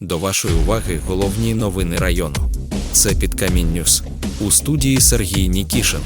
До вашої уваги головні новини району. Це Підкамінь Ньюс. У студії Сергій Нікішин.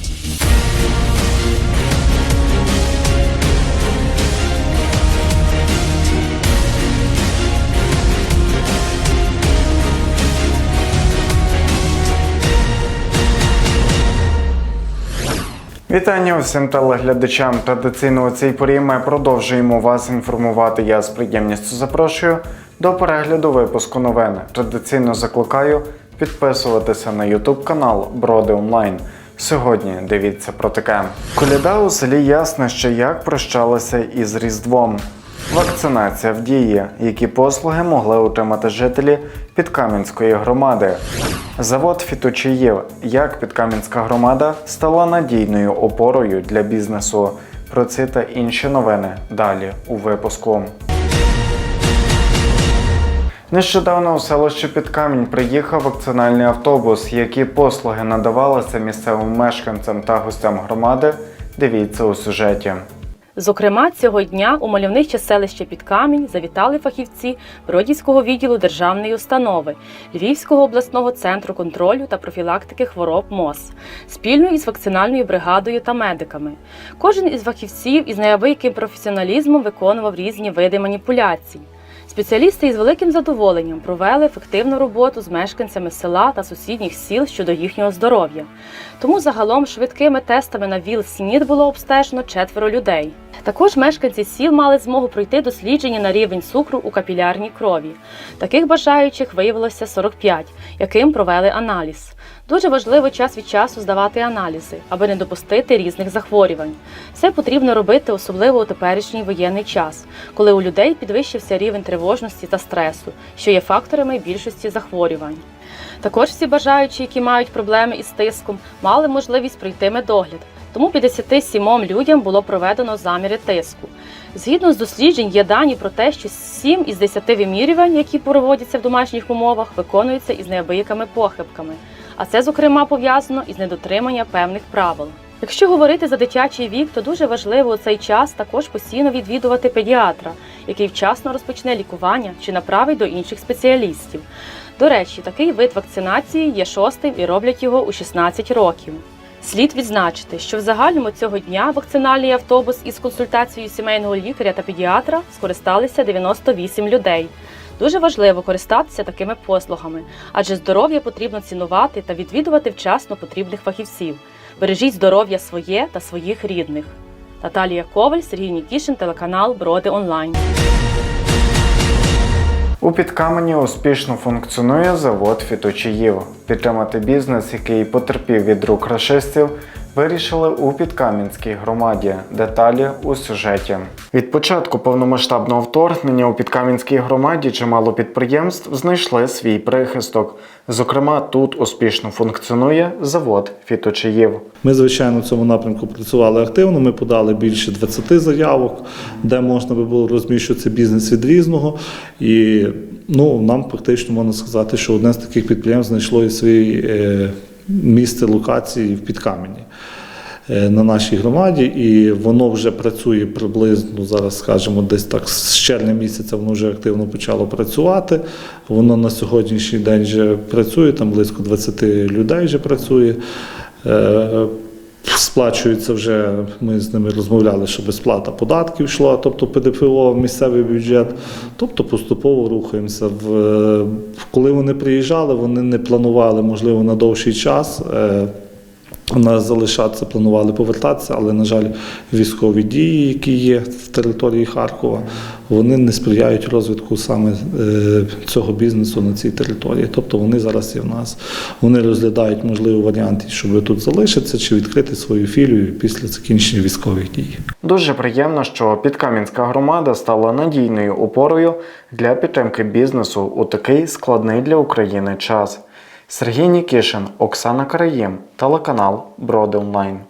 Вітання усім телеглядачам. Традиційно у цій порі ми продовжуємо вас інформувати. Я з приємністю запрошую до перегляду випуску новини. Традиційно закликаю підписуватися на YouTube канал Броди Онлайн. Сьогодні дивіться про таке. Коляда у селі ясно, що як прощалися із Різдвом. Вакцинація в дії, які послуги могли отримати жителі Підкам'янської громади. Завод фіточаїв, як Підкам'янська громада стала надійною опорою для бізнесу. Про ці та інші новини далі у випуску. Нещодавно у селище Підкамінь приїхав вакцинальний автобус. Які послуги надавалися місцевим мешканцям та гостям громади. Дивіться у сюжеті. Зокрема, цього дня у мальовниче селище під камінь завітали фахівці Бродівського відділу державної установи Львівського обласного центру контролю та профілактики хвороб МОЗ спільно із вакцинальною бригадою та медиками. Кожен із фахівців із неабияким професіоналізмом виконував різні види маніпуляцій. Спеціалісти із великим задоволенням провели ефективну роботу з мешканцями села та сусідніх сіл щодо їхнього здоров'я. Тому загалом швидкими тестами на ВІЛ-СНІД було обстежено четверо людей. Також мешканці сіл мали змогу пройти дослідження на рівень цукру у капілярній крові. Таких бажаючих виявилося 45, яким провели аналіз. Дуже важливо час від часу здавати аналізи, аби не допустити різних захворювань. Це потрібно робити особливо у теперішній воєнний час, коли у людей підвищився рівень тривожності та стресу, що є факторами більшості захворювань. Також всі бажаючі, які мають проблеми із тиском, мали можливість пройти медогляд. Тому 57 людям було проведено заміри тиску. Згідно з досліджень, є дані про те, що 7 із 10 вимірювань, які проводяться в домашніх умовах, виконуються із неабиякими похибками. А це, зокрема, пов'язано із недотриманням певних правил. Якщо говорити за дитячий вік, то дуже важливо у цей час також постійно відвідувати педіатра, який вчасно розпочне лікування чи направить до інших спеціалістів. До речі, такий вид вакцинації є шостим і роблять його у 16 років. Слід відзначити, що в загальному цього дня вакцинальний автобус із консультацією сімейного лікаря та педіатра скористалися 98 людей. Дуже важливо користатися такими послугами, адже здоров'я потрібно цінувати та відвідувати вчасно потрібних фахівців. Бережіть здоров'я своє та своїх рідних. Наталія Коваль, Сергій Нікішин, телеканал Броди Онлайн. У Підкамені успішно функціонує завод фіточаїв. Підтримати бізнес, який потерпів від рук рашистів, вирішили у Підкам'янській громаді. Деталі у сюжеті. Від початку повномасштабного вторгнення у Підкам'янській громаді чимало підприємств знайшли свій прихисток. Зокрема, тут успішно функціонує завод фіточаїв. Ми, звичайно, в цьому напрямку працювали активно. Ми подали більше 20 заявок, де можна би було розміщувати бізнес від різного. І ну, нам практично можна сказати, що одне з таких підприємств знайшло і своє е, місце локації в Підкамені. Е, На нашій громаді, і воно вже працює приблизно зараз, скажімо, десь так з червня місяця воно вже активно почало працювати. Воно на сьогоднішній день вже працює, там близько 20 людей вже працює. Е, Сплачується вже, ми з ними розмовляли, щоб сплата податків йшла, тобто ПДФО місцевий бюджет. Тобто поступово рухаємося. В, коли вони приїжджали, вони не планували, можливо, на довший час. Залишатися, планували повертатися, але, на жаль, військові дії, які є в території Харкова, вони не сприяють розвитку саме е, цього бізнесу на цій території. Тобто вони зараз є в нас. Вони розглядають можливі варіанти, щоб тут залишитися чи відкрити свою філію після закінчення військових дій. Дуже приємно, що Підкам'янська громада стала надійною опорою для підтримки бізнесу у такий складний для України час. Сергій Нікішин, Оксана Караїм, телеканал Броди Онлайн.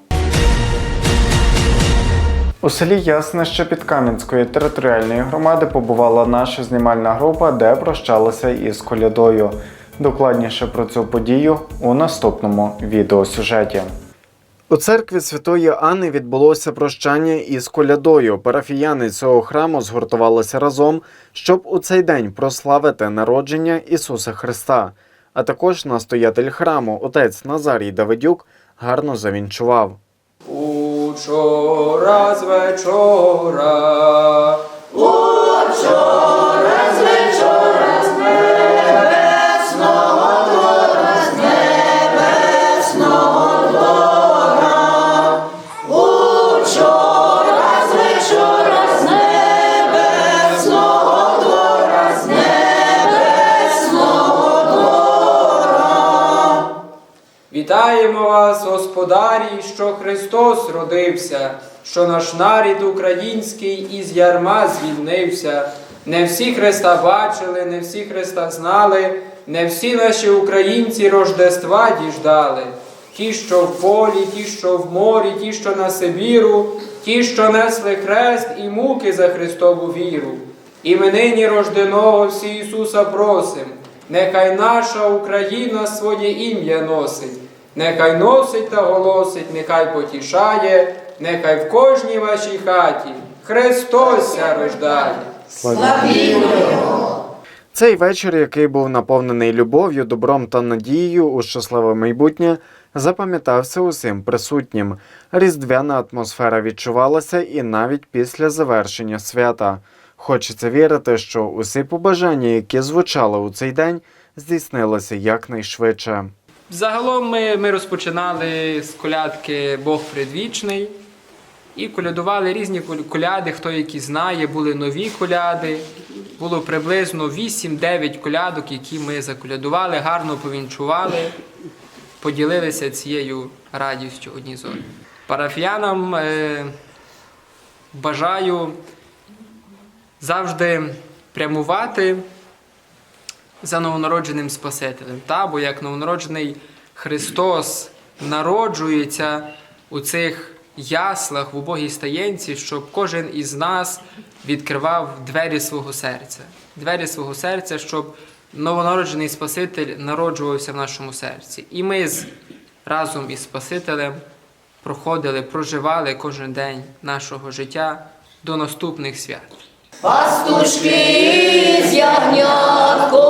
У селі Яснище Підкам'янської територіальної громади побувала наша знімальна група, де прощалася із колядою. Докладніше про цю подію у наступному відеосюжеті. У церкві Святої Анни відбулося прощання із колядою. Парафіяни цього храму згуртувалися разом, щоб у цей день прославити народження Ісуса Христа. А також настоятель храму, отець Назарій Давидюк, гарно завінчував. Учора з вечора. Вітаємо вас, господарі, що Христос родився, що наш нарід український із ярма звільнився. Не всі Христа бачили, не всі Христа знали, не всі наші українці Рождества діждали. Ті, що в полі, ті, що в морі, ті, що на Сибіру, ті, що несли хрест і муки за Христову віру. І ми нині рожденого всі Ісуса просим, нехай наша Україна своє ім'я носить, нехай носить та голосить, нехай потішає, нехай в кожній вашій хаті Христос ся рождає. Цей вечір, який був наповнений любов'ю, добром та надією у щасливе майбутнє, запам'ятався усім присутнім. Різдвяна атмосфера відчувалася і навіть після завершення свята. Хочеться вірити, що усі побажання, які звучали у цей день, здійснилися якнайшвидше. Загалом ми, ми розпочинали з колядки Бог предвічний і колядували різні коляди, хто які знає, були нові коляди. Було приблизно 8-9 колядок, які ми заколядували, гарно повінчували, поділилися цією радістю одні з одним. Парафіянам е, бажаю завжди прямувати за новонародженим Спасителем. Та? Бо як новонароджений Христос народжується у цих яслах в убогій стаєнці, щоб кожен із нас відкривав двері свого серця. Двері свого серця, щоб новонароджений Спаситель народжувався в нашому серці. І ми з, разом із Спасителем проходили, проживали кожен день нашого життя до наступних свят. Пастушки з ягнятком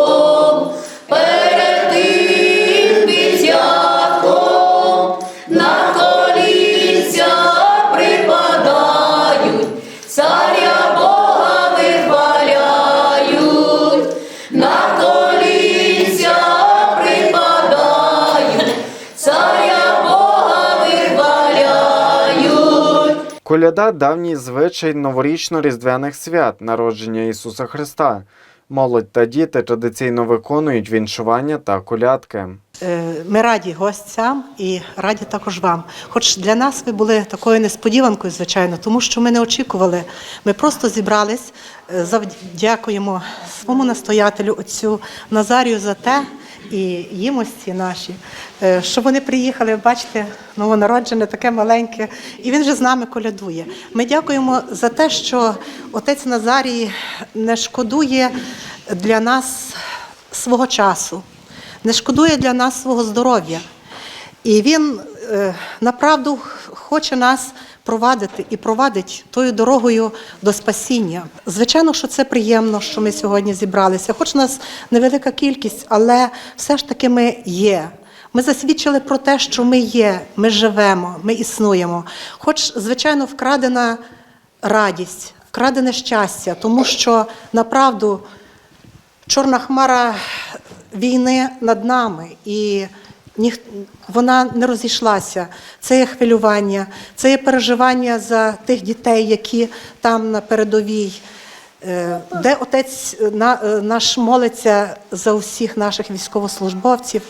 Коляда давній звичай новорічно-різдвяних свят, народження Ісуса Христа. Молодь та діти традиційно виконують віншування та колядки. Е, Ми раді гостям і раді також вам. Хоч для нас ви були такою несподіванкою, звичайно, тому що ми не очікували. Ми просто зібрались, е, завдякуємо своєму настоятелю, отцю Назарію за те і їм наші, е, що вони приїхали, бачите, новонароджене, таке маленьке, і він же з нами колядує. Ми дякуємо за те, що отець Назарій не шкодує для нас свого часу не шкодує для нас свого здоров'я. І він е, направду хоче нас провадити і провадить тою дорогою до спасіння. Звичайно, що це приємно, що ми сьогодні зібралися. Хоч нас невелика кількість, але все ж таки ми є. Ми засвідчили про те, що ми є, ми живемо, ми існуємо. Хоч, звичайно, вкрадена радість, вкрадене щастя, тому що направду чорна хмара війни над нами, і ніх... вона не розійшлася. Це є хвилювання, це є переживання за тих дітей, які там на передовій. Е, Де отець е, е, наш молиться за усіх наших військовослужбовців,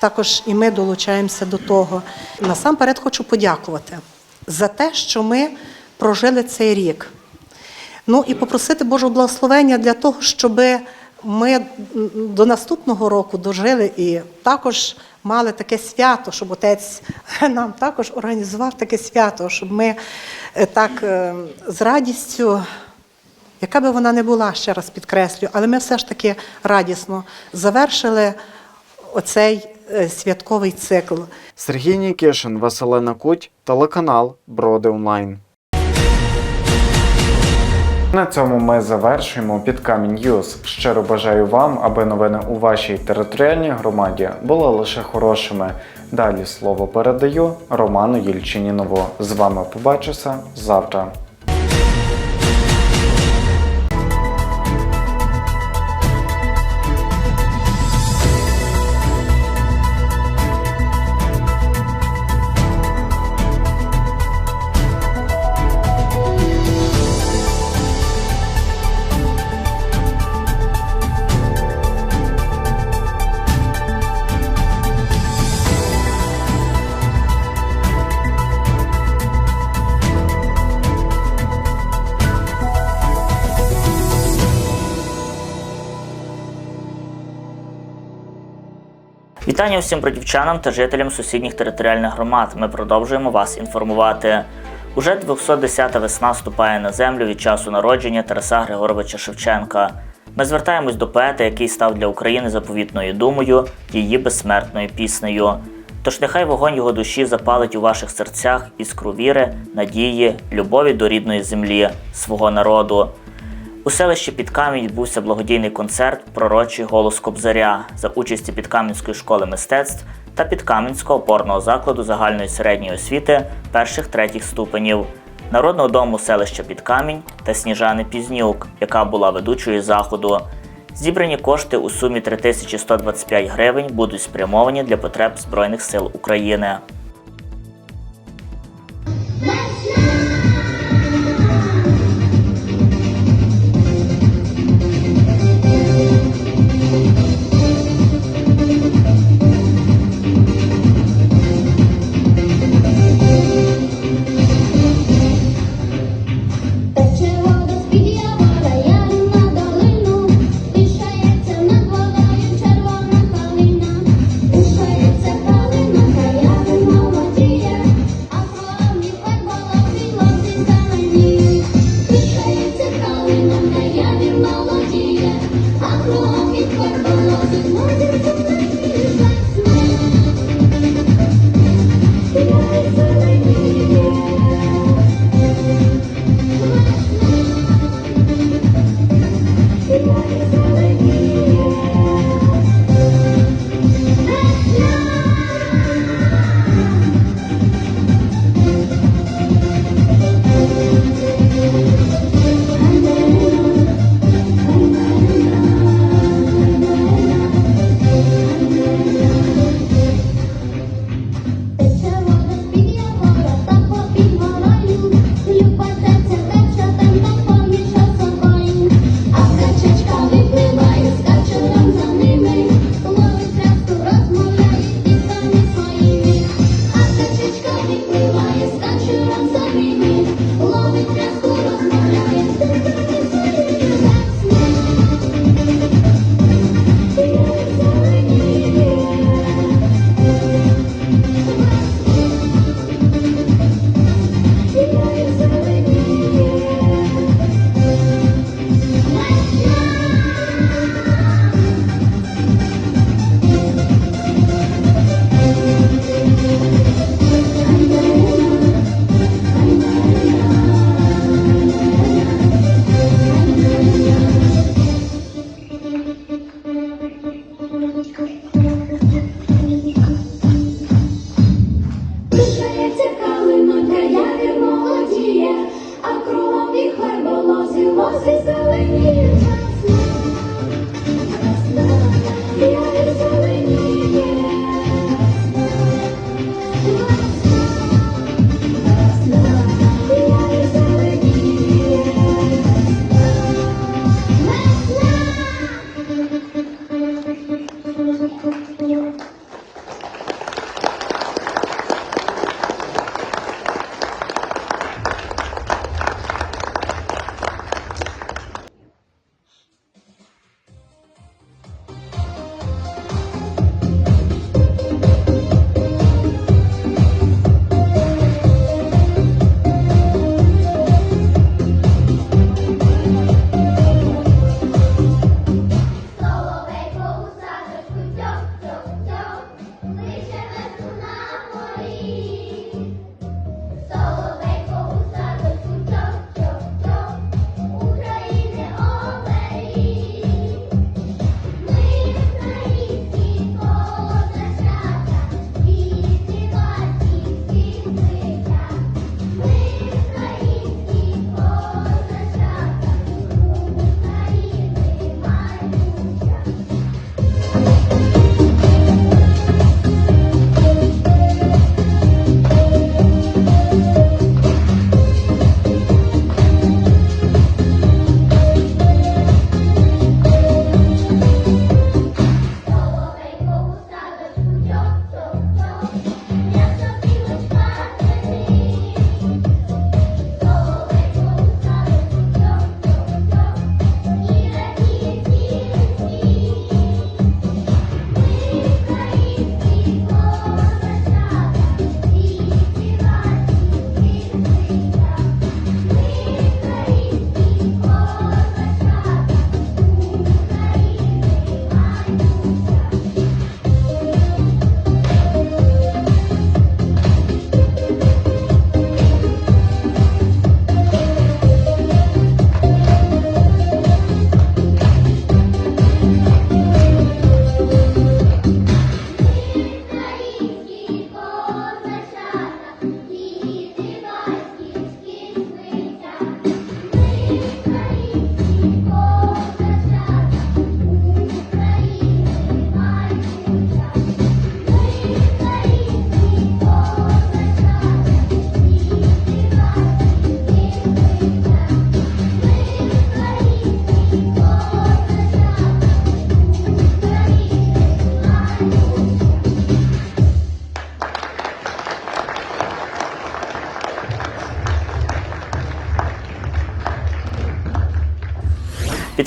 також і ми долучаємося до того. Насамперед хочу подякувати за те, що ми прожили цей рік. Ну і попросити Божого благословення для того, щоб ми до наступного року дожили і також мали таке свято, щоб отець нам також організував таке свято, щоб ми е, так е, з радістю, яка би вона не була, ще раз підкреслю, але ми все ж таки радісно завершили оцей е, святковий цикл. Сергій Нікішин, Василина Куть, телеканал Броди Онлайн. На цьому ми завершуємо під камінь. Щиро бажаю вам, аби новини у вашій територіальній громаді були лише хорошими. Далі слово передаю Роману Єльчинінову. З вами побачуся завтра. Вітання всім бродівчанам та жителям сусідніх територіальних громад. Ми продовжуємо вас інформувати. Уже 210-та весна ступає на землю від часу народження Тараса Григоровича Шевченка. Ми звертаємось до поета, який став для України заповітною думою, її безсмертною піснею. Тож нехай вогонь його душі запалить у ваших серцях іскру віри, надії, любові до рідної землі, свого народу. У селищі Підкамінь відбувся благодійний концерт Пророчий голос Кобзаря за участі Підкам'янської школи мистецтв та Підкам'янського опорного закладу загальної середньої освіти перших третіх ступенів, Народного дому селища Підкамінь та Сніжани Пізнюк, яка була ведучою заходу. Зібрані кошти у сумі 3125 гривень будуть спрямовані для потреб Збройних сил України.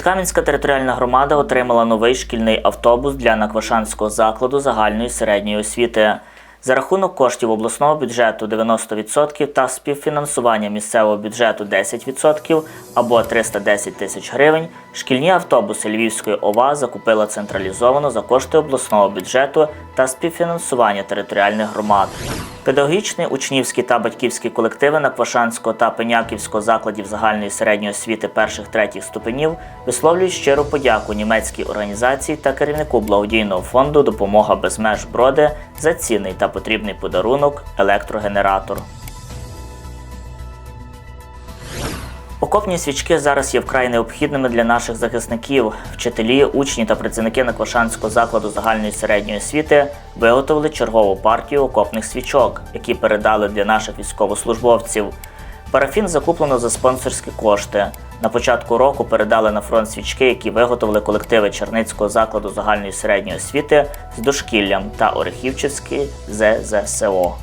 Підкам'янська територіальна громада отримала новий шкільний автобус для Наквашанського закладу загальної середньої освіти. За рахунок коштів обласного бюджету 90% та співфінансування місцевого бюджету 10% або 310 тисяч гривень, шкільні автобуси Львівської ОВА закупила централізовано за кошти обласного бюджету та співфінансування територіальних громад. Педагогічні, учнівські та батьківські колективи Наквашанського та Пеняківського закладів загальної середньої освіти перших третіх ступенів висловлюють щиру подяку німецькій організації та керівнику благодійного фонду Допомога без меж броди за цінний та потрібний подарунок електрогенератор. Окопні свічки зараз є вкрай необхідними для наших захисників. Вчителі, учні та працівники Накошанського закладу загальної середньої освіти виготовили чергову партію окопних свічок, які передали для наших військовослужбовців. Парафін закуплено за спонсорські кошти. На початку року передали на фронт свічки, які виготовили колективи Черницького закладу загальної середньої освіти з дошкіллям та Орехівчицький ЗЗСО.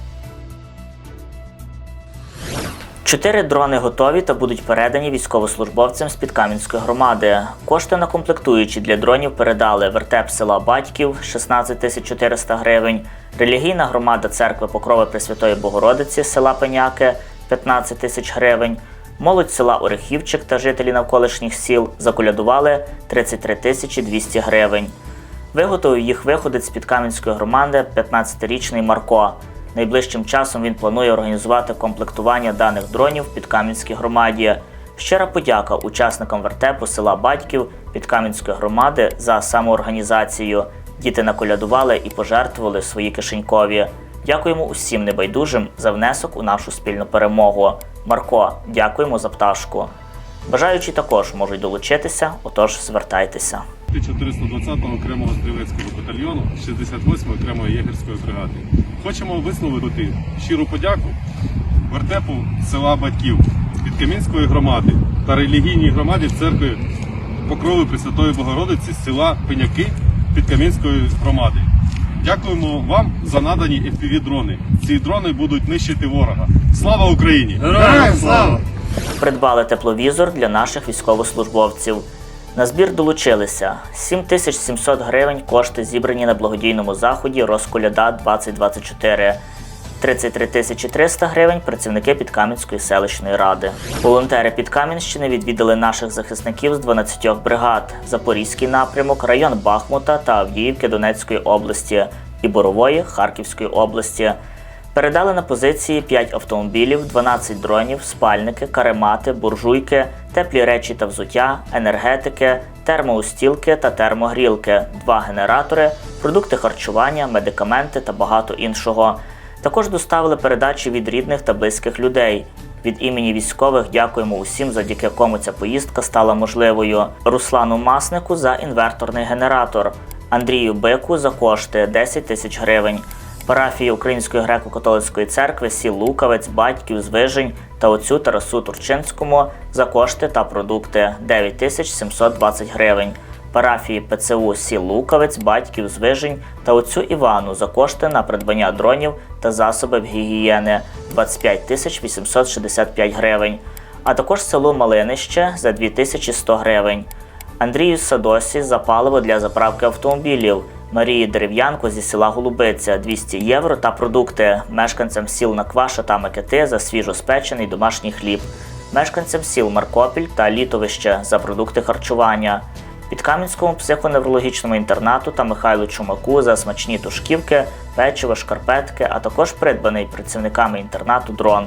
Чотири дрони готові та будуть передані військовослужбовцям з Підкам'янської громади. Кошти на комплектуючі для дронів передали вертеп села Батьків 16 тисяч 400 гривень, релігійна громада церкви Покрови Пресвятої Богородиці села Пеняки 15 тисяч гривень. Молодь села Орехівчик та жителі навколишніх сіл заколядували 33 тисячі 200 гривень. Виготовив їх виходець з Підкам'янської громади 15-річний Марко. Найближчим часом він планує організувати комплектування даних дронів в Підкам'янській громаді. Щира подяка учасникам вертепу села Батьків Підкам'янської громади за самоорганізацію. Діти наколядували і пожертвували свої кишенькові. Дякуємо усім небайдужим за внесок у нашу спільну перемогу. Марко, дякуємо за пташку. Бажаючі також можуть долучитися, отож звертайтеся. 420-го окремого стрілецького батальйону 68-ї окремої єгерської бригади. Хочемо висловити щиру подяку вертепу села Батьків Підкам'янської громади та релігійній громаді церкви Покрови Пресвятої Богородиці з села Пеняки Підкам'янської громади. Дякуємо вам за надані FPV-дрони. Ці дрони будуть нищити ворога. Слава Україні! Героям слава! Придбали тепловізор для наших військовослужбовців. На збір долучилися 7700 гривень кошти зібрані на благодійному заході Розколяда 2024. 33 тисячі 300 гривень працівники Підкам'янської селищної ради. Волонтери Підкам'янщини відвідали наших захисників з 12 бригад: Запорізький напрямок, район Бахмута та Авдіївки Донецької області і Борової Харківської області. Передали на позиції 5 автомобілів, 12 дронів, спальники, каремати, буржуйки, теплі речі та взуття, енергетики, термоустілки та термогрілки, два генератори, продукти харчування, медикаменти та багато іншого. Також доставили передачі від рідних та близьких людей. Від імені військових дякуємо усім, завдяки кому ця поїздка стала можливою. Руслану Маснику за інверторний генератор, Андрію Бику за кошти 10 тисяч гривень парафії Української греко-католицької церкви сіл Лукавець, Батьків, Звижень та отцю Тарасу Турчинському за кошти та продукти 9720 гривень. Парафії ПЦУ сіл Лукавець, Батьків, Звижень та отцю Івану за кошти на придбання дронів та засобів гігієни 25 тисяч 865 гривень, а також село Малинище за 2100 гривень. Андрію Садосі за паливо для заправки автомобілів, Марії Дерев'янко зі села Голубиця 200 євро та продукти, мешканцям сіл Накваша та Микити за свіжоспечений домашній хліб, мешканцям сіл Маркопіль та Літовище за продукти харчування, Підкам'янському психоневрологічному інтернату та Михайлу Чумаку за смачні тушківки, печиво, шкарпетки, а також придбаний працівниками інтернату дрон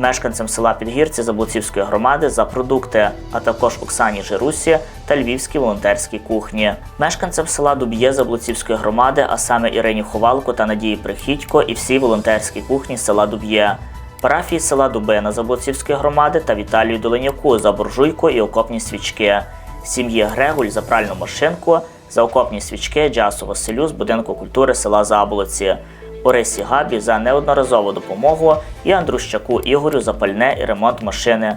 мешканцям села Підгірці Заблуцівської громади за продукти, а також Оксані Жирусі та Львівській волонтерській кухні. Мешканцям села Дуб'є Заблуцівської громади, а саме Ірині Ховалко та Надії Прихідько і всій волонтерській кухні села Дуб'є. Парафії села Дубина Заблуцівської громади та Віталію Доленяку за буржуйку і окопні свічки. Сім'ї Грегуль за пральну машинку, за окопні свічки Джасу Василю з будинку культури села Заболоці. Орисі Габі за неодноразову допомогу і Андрущаку Ігорю за пальне і ремонт машини.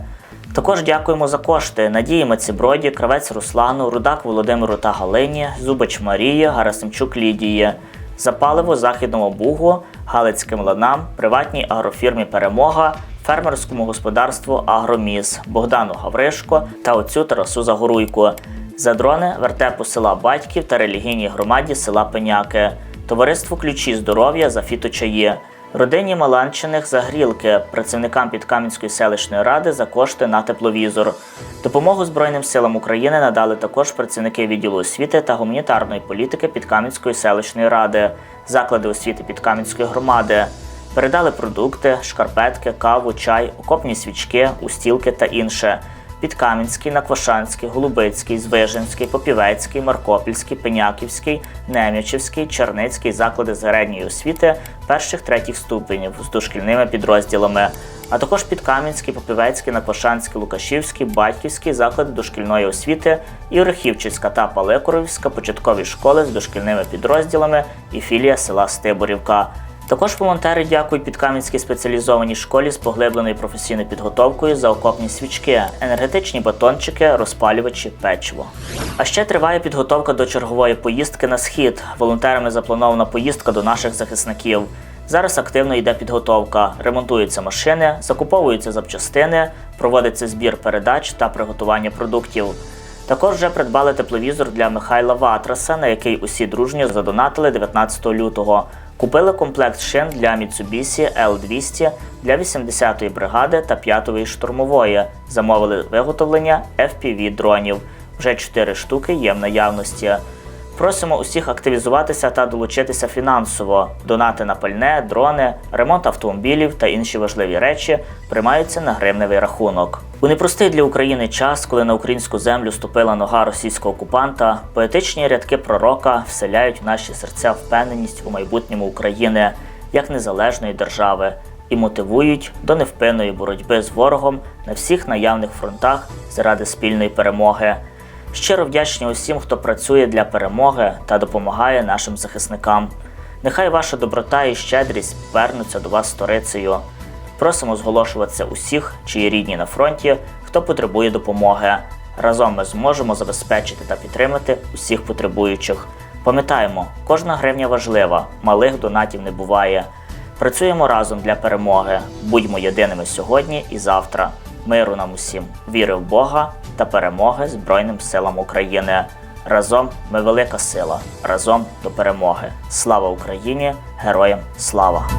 Також дякуємо за кошти Надії Маціброді, Кравець Руслану, Рудак Володимиру та Галині, Зубач Марії, Гарасимчук Лідії, за паливо Західному Бугу, Галицьким ланам, приватній агрофірмі Перемога, фермерському господарству Агроміс, Богдану Гавришко та отцю Тарасу Загоруйку. За дрони вертепу села Батьків та релігійній громаді села Пеняки, товариству ключі здоров'я за фіточаї, родині Маланчиних за грілки, працівникам Підкам'янської селищної ради за кошти на тепловізор. Допомогу Збройним силам України надали також працівники відділу освіти та гуманітарної політики Підкам'янської селищної ради, заклади освіти Підкам'янської громади. Передали продукти, шкарпетки, каву, чай, окопні свічки, устілки та інше. Підкам'янський, Наквашанський, Голубицький, Звижинський, Попівецький, Маркопільський, Пеняківський, Нем'ячівський, Черницький заклади середньої освіти перших третіх ступенів з дошкільними підрозділами, а також Підкам'янський, Попівецький, Наквашанський, Лукашівський, Батьківський заклади дошкільної освіти і Орехівчицька та Палекоровська початкові школи з дошкільними підрозділами і філія села Стиборівка. Також волонтери дякують Підкам'янській спеціалізованій школі з поглибленою професійною підготовкою за окопні свічки, енергетичні батончики, розпалювачі, печиво. А ще триває підготовка до чергової поїздки на схід. Волонтерами запланована поїздка до наших захисників. Зараз активно йде підготовка, ремонтуються машини, закуповуються запчастини, проводиться збір передач та приготування продуктів. Також вже придбали тепловізор для Михайла Ватраса, на який усі дружньо задонатили 19 лютого. Купили комплект шин для Mitsubishi L200 для 80-ї бригади та 5-ї штурмової. Замовили виготовлення FPV дронів. Вже 4 штуки є в наявності. Просимо усіх активізуватися та долучитися фінансово. Донати на пальне, дрони, ремонт автомобілів та інші важливі речі приймаються на гривневий рахунок. У непростий для України час, коли на українську землю ступила нога російського окупанта, поетичні рядки пророка вселяють в наші серця впевненість у майбутньому України як незалежної держави і мотивують до невпинної боротьби з ворогом на всіх наявних фронтах заради спільної перемоги. Щиро вдячні усім, хто працює для перемоги та допомагає нашим захисникам. Нехай ваша доброта і щедрість повернуться до вас сторицею. Просимо зголошуватися усіх, чиї рідні на фронті, хто потребує допомоги. Разом ми зможемо забезпечити та підтримати усіх потребуючих. Пам'ятаємо, кожна гривня важлива, малих донатів не буває. Працюємо разом для перемоги. Будьмо єдиними сьогодні і завтра. Миру нам усім, віри в Бога та перемоги Збройним силам України. Разом ми велика сила, разом до перемоги. Слава Україні! Героям слава!